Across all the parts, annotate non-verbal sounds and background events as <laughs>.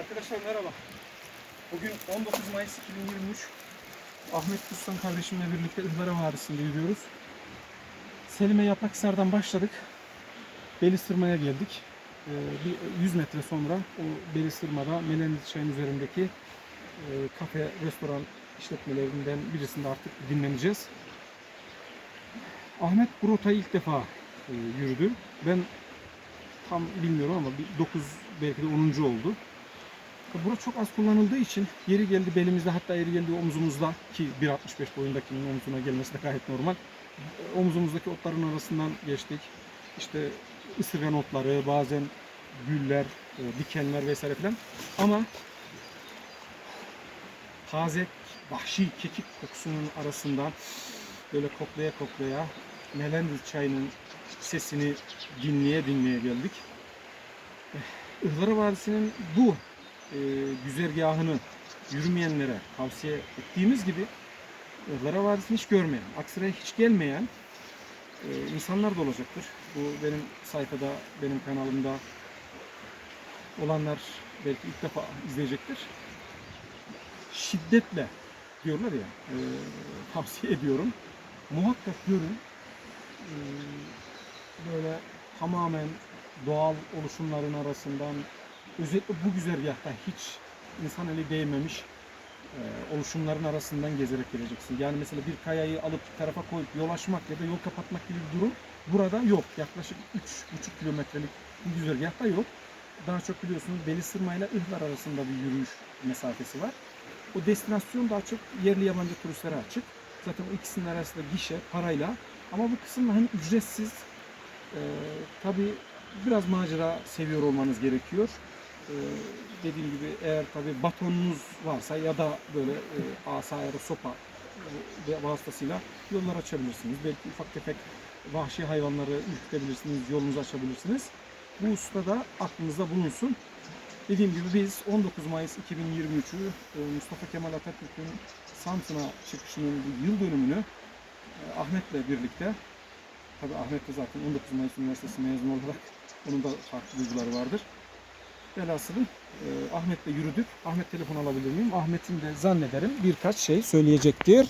Arkadaşlar merhaba. Bugün 19 Mayıs 2023. Ahmet Kustan kardeşimle birlikte Ihlara Vadisi'nde yürüyoruz. Selime Yaprakhisar'dan başladık. Belisırma'ya geldik. Ee, bir 100 metre sonra o Belisırma'da Menendiz Çayı'nın üzerindeki e, kafe, restoran işletmelerinden birisinde artık dinleneceğiz. Ahmet bu rotayı ilk defa e, yürüdü. Ben tam bilmiyorum ama bir 9 belki de 10. oldu. Bura çok az kullanıldığı için yeri geldi belimizde hatta yeri geldi omzumuzda ki 1.65 boyundakinin omzuna gelmesi de gayet normal. Omzumuzdaki otların arasından geçtik. İşte ısırgan otları, bazen güller, e, dikenler vesaire filan. Ama taze, vahşi kekik kokusunun arasından böyle koklaya koklaya Melendiz çayının sesini dinleye dinleye geldik. Ihlara Vadisi'nin bu e, güzergahını yürümeyenlere tavsiye ettiğimiz gibi Ihlara Vadisi'ni hiç görmeyen, Aksaray'a hiç gelmeyen e, insanlar da olacaktır. Bu benim sayfada, benim kanalımda olanlar belki ilk defa izleyecektir. Şiddetle diyorlar ya, e, <laughs> tavsiye ediyorum. Muhakkak görün. E, böyle tamamen doğal oluşumların arasından özellikle bu güzergahta hiç insan eli değmemiş e, oluşumların arasından gezerek geleceksin. Yani mesela bir kayayı alıp bir tarafa koyup yol açmak ya da yol kapatmak gibi bir durum burada yok. Yaklaşık 3,5 kilometrelik bir güzergahta yok. Daha çok biliyorsunuz Belisırma ile Ihlar arasında bir yürüyüş mesafesi var. O destinasyon daha çok yerli yabancı turistlere açık. Zaten o ikisinin arasında gişe, parayla. Ama bu kısımda hem ücretsiz, e, tabii biraz macera seviyor olmanız gerekiyor. Ee, dediğim gibi eğer tabi batonunuz varsa ya da böyle e, asa ya da sopa e, vasıtasıyla yollar açabilirsiniz. Belki ufak tefek vahşi hayvanları ürkütebilirsiniz, yolunuzu açabilirsiniz. Bu hususta da aklınızda bulunsun. Dediğim gibi biz 19 Mayıs 2023'ü e, Mustafa Kemal Atatürk'ün Samsun'a çıkışının yıl dönümünü e, Ahmet'le birlikte Tabi Ahmet de zaten 19 Mayıs Üniversitesi mezunu olarak onun da farklı duyguları vardır. Velhasılı e, Ahmet'le yürüdük. Ahmet telefon alabilir miyim? Ahmet'in de zannederim birkaç şey söyleyecektir.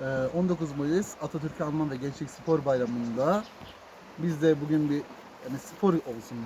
Ee, 19 Mayıs Atatürk Alman ve Gençlik Spor Bayramı'nda biz de bugün bir yani spor olsun